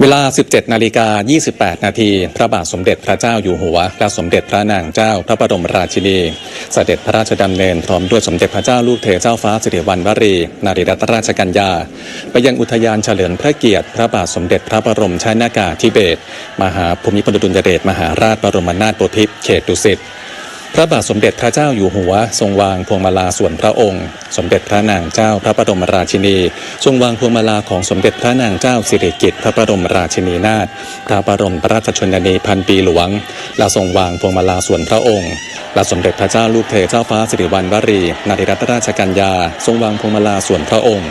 เวลา 17 นาฬิกา 28 นาที พระบาทสมเด็จพระเจ้าอยู่หัว และสมเด็จพระนางเจ้าพระบรมราชินีสเสด็จพระราชดำเนินพร้อมด้วยสมเด็จพระเจ้าลูกเธอเจ้าฟ้าสิริวัณวรี นารีรัตนราชกัญญา ไปยังอุทยานเฉลิมพระเกียรติพระบาทสมเด็จพระบรมชนากาธิเบศรมหาภูมิพลอดุลยเดชมหาราชบรมนาถบพิตรเขตดุสิต พระบาทสมเด็จพระเจ้าอยู่หัว ทรงวางพวงมาลาส่วนพระองค์ สมเด็จพระนางเจ้าพระบรมราชินี ทรงวางพวงมาลาของสมเด็จพระนางเจ้าสิริกิติ์พระบรมราชินีนาถพระบรมราชชนนีพันปีหลวง และทรงวางพวงมาลาส่วนพระองค์และสมเด็จพระเจ้าลูกเธอเจ้าฟ้าสิริวัณวรีนารีรัตนราชกัญญา ทรงวางพวงมาลาส่วนพระองค์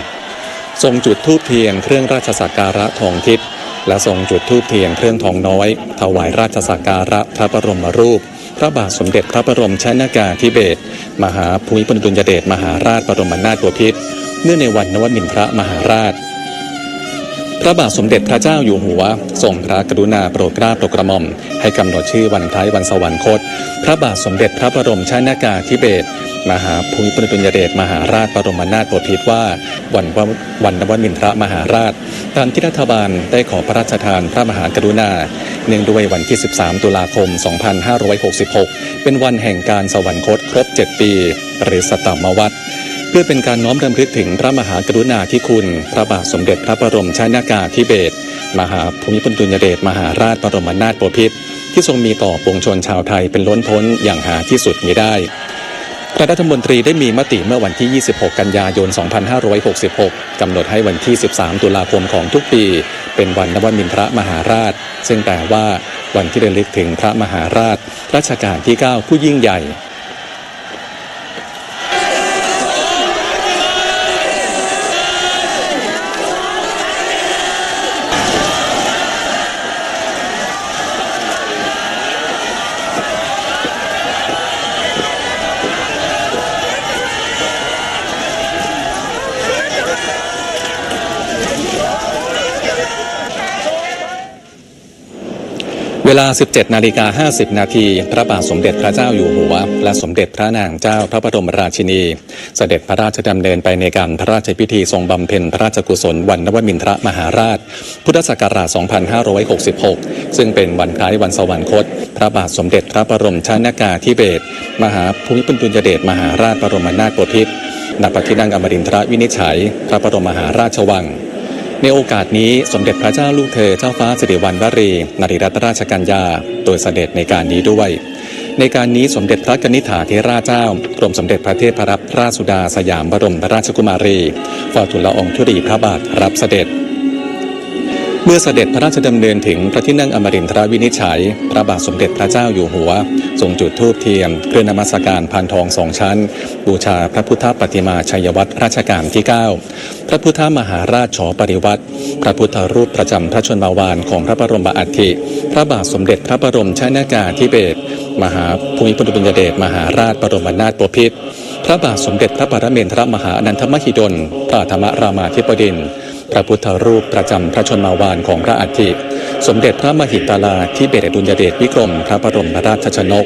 ทรงจุดธูปเทียนเครื่องราชสักการะทองทิศและทรงจุดธูปเทียนเครื่องทองน้อย ถวายราชสักการะพระบรมรูป พระบาทสมเด็จพระบรมชนากาธิเบศรมหาภูมิพลอดุลยเดชมหาราชบรมนาถบพิตรเนื่องในวันนวมินทรมหาราช พระบาทสมเด็จพระเจ้าอยู่หัวทรงพระกรุณาโปรดเกล้าโปรดกระหม่อม ให้กำหนดชื่อวันคล้ายวันสวรรคต พระบาทสมเด็จพระบรมชนากาธิเบศรมหาภูมิพลอดุลยเดชมหาราชบรมนาถบพิตรว่าวันววันนวมินทรมหาราช ตามที่รัฐบาลได้ขอพระราชทานพระมหากรุณา เนื่องด้วยวันที่ 13 ตุลาคม 2566 เป็นวันแห่งการสวรรคตครบ 7 ปี หรือสตมวัตรเพื่อเป็นการน้อมรำลึกถึงพระมหากรุณาธิคุณ พระบาทสมเด็จพระบรมชนากาธิเบศรมหาภูมิพลอดุลยเดชมหาราชบรมนาถบพิตรที่ทรงมีต่อปวงชนชาวไทยเป็นล้นพ้นอย่างหาที่สุดมิได้ คณะรัฐมนตรีได้มีมติเมื่อวันที่ 26 กันยายน 2566 กำหนดให้วันที่ 13 ตุลาคมของทุกปี เป็นวันนวมินทรมหาราช ซึ่งแปลว่าวันที่ระลึกถึงพระมหาราชรัชกาลที่ 9 ผู้ยิ่งใหญ่ เวลา 17 นาฬิกา 50 นาที พระบาทสมเด็จพระเจ้าอยู่หัว และสมเด็จพระนางเจ้าพระบรมราชินี เสด็จพระราชดำเนินไปในการพระราชพิธีทรงบำเพ็ญพระราชกุศลวันนวมินทรมหาราช พุทธศักราช 2566 ซึ่งเป็นวันคล้ายวันสวรรคต พระบาทสมเด็จพระบรมชนากาธิเบศรมหาภูมิพลอดุลยเดชมหาราชบรมนาถบพิตรณพระที่นั่งอมรินทรวินิจฉัย พระบรมมหาราชวัง ในโอกาสนี้สมเด็จพระเจ้าลูกเธอเจ้าฟ้าสิริวัณวรีนาริรัตนราชกัญญาโดยเสด็จในการนี้ด้วย ในการนี้สมเด็จพระกนิษฐาเทราชเจ้ากรมสมเด็จพระเทพรัตนราชสุดาสยามบรมราชกุมารีฝ่าทุลละอองธุรีพระบาทรับเสด็จ เมื่อเสด็จพระราชดำเนินถึงพระที่นั่งอมรินทรวินิจฉัย พระบาทสมเด็จพระเจ้าอยู่หัว ทรงจุดธูปเทียม เครื่องนมัสการพานทองสองชั้น บูชาพระพุทธปฏิมาชัยวัตรราชการที่ 9 พระพุทธมหาราชฉอปริวัติ พระพุทธรูปประจำพระชนมาวานของพระบรมอัฐิ พระบาทสมเด็จพระบรมชนากาธิเบศรมหาภูมิพลอดุลยเดชมหาราชบรมนาถบพิตรพระบาทสมเด็จพระปรเมนทรมหาอนันทมหิดลพระธรรมรามาธิบดินทร์ พระพุทธรูปประจำพระชนมาวานของพระอัฐิสมเด็จพระมหิตลาธิเบศดุลยเดชวิกรมพระบรมราชชนก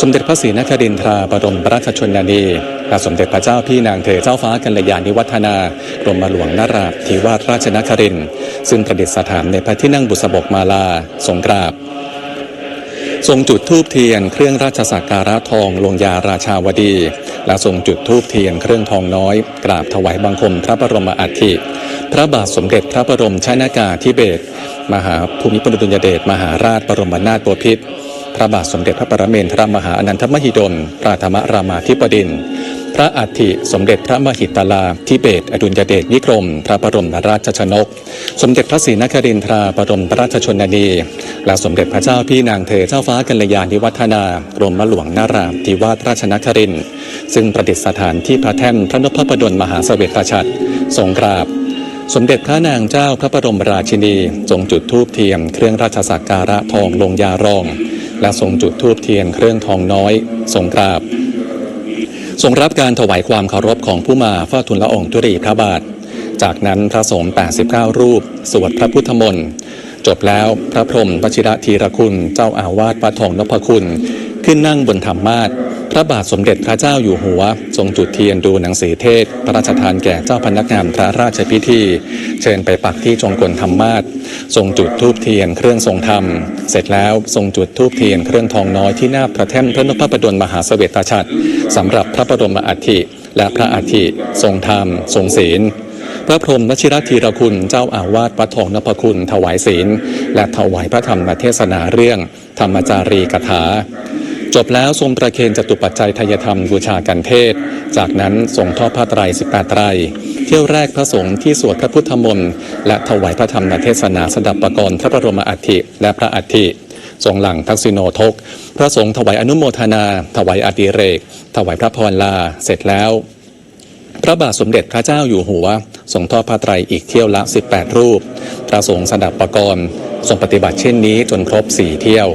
สมเด็จพระศรีนครินทราบรมราชชนนีและสมเด็จพระเจ้าพี่นางเธอเจ้าฟ้ากัลยาณิวัฒนากรมหลวงนราธิวาสราชนครินทร์ซึ่งประดิษฐานในพระที่นั่งบุษบกมาลาทรงกราบทรงจุดธูปเทียนเครื่องราชสักการะทองลงยาราชาวดี และทรงจุดธูปเทียนเครื่องทองน้อย กราบถวายบังคมพระบรมอัฐิ พระบาทสมเด็จพระบรมชนากาธิเบศรมหาภูมิพลอดุลยเดชมหาราชบรมนาถบพิตรพระบาทสมเด็จพระปรเมนทรมหาอนันทมหิดลพระธรรมรามาธิบดินพระอัฐิสมเด็จพระมหิตลาธิเบศอดุลยเดชวิกรม พระบรมราชชนก สมเด็จพระศรีนครินทราบรมราชชนนี และสมเด็จพระเจ้าพี่นางเธอเจ้าฟ้ากัลยาณิวัฒนากรมหลวงนาราธิวาสราชนครินซึ่งประดิษฐานที่พระแท่นพระนพพดลมหาเสวตฉัตทรงกราบ สมเด็จพระนางเจ้าพระบรมราชินีทรงจุดธูปเทียมเครื่องราชสักการะทองลงยารอง และทรงจุดธูปเทียนเครื่องทองน้อยทรงกราบ ทรงรับการถวายความเคารพของผู้มาเฝ้าทูลละองธุรีพระบาท จากนั้นพระสงฆ์89 รูป สวดพระพุทธมนต์จบแล้วพระพรหมวชิระธีรคุณ เจ้าอาวาสวัดทองนพคุณ ขึ้นนั่งบนธรรมาส ระระบาทสมเด็จพระเจ้าอยู่หัว ทรงจุดเทียนดูหนังสือเทศ พระราชทานแก่เจ้าพนักงานพระราชพิธี เชิญไปปักที่จงกลธรรมาสทรงจุดธูปเทียนเครื่องทรงธรรม เสร็จแล้วทรงจุดธูปเทียนเครื่องทองน้อยที่หน้าพระแท่นพระนพประดลมหาเสวตฉัตรสำหรับพระบรมอัฐิและพระอัฐิทรงธรรม ทรงศีลพระพรหมวชิรธีรคุณเจ้าอาวาสวัดทองนพคุณ ถวายศีล และถวายพระธรรมเทศนาเรื่อง ธรรมจารีกถา จบแล้วทรงประเคนจตุปัจจัยทายธรรมบูชากันเทศ จากนั้นทรงทอดผ้าไตรสิบแปดไตร เที่ยวแรกพระสงฆ์ที่สวดพระพุทธมนต์และถวายพระธรรมเทศนาสดับประกรณ์พระบรมอัฐิและพระอัฐิทรงหลังทักษิโนทก พระสงฆ์ถวายอนุโมทนา ถวายอดิเรก ถวายพระพรลา เสร็จแล้ว พระบาทสมเด็จพระเจ้าอยู่หัวทรงทอดผ้าไตรอีกเที่ยวละ 18 รูป พระสงฆ์สดับประกรณ์ทรงปฏิบัติเช่นนี้จนครบ4เที่ยว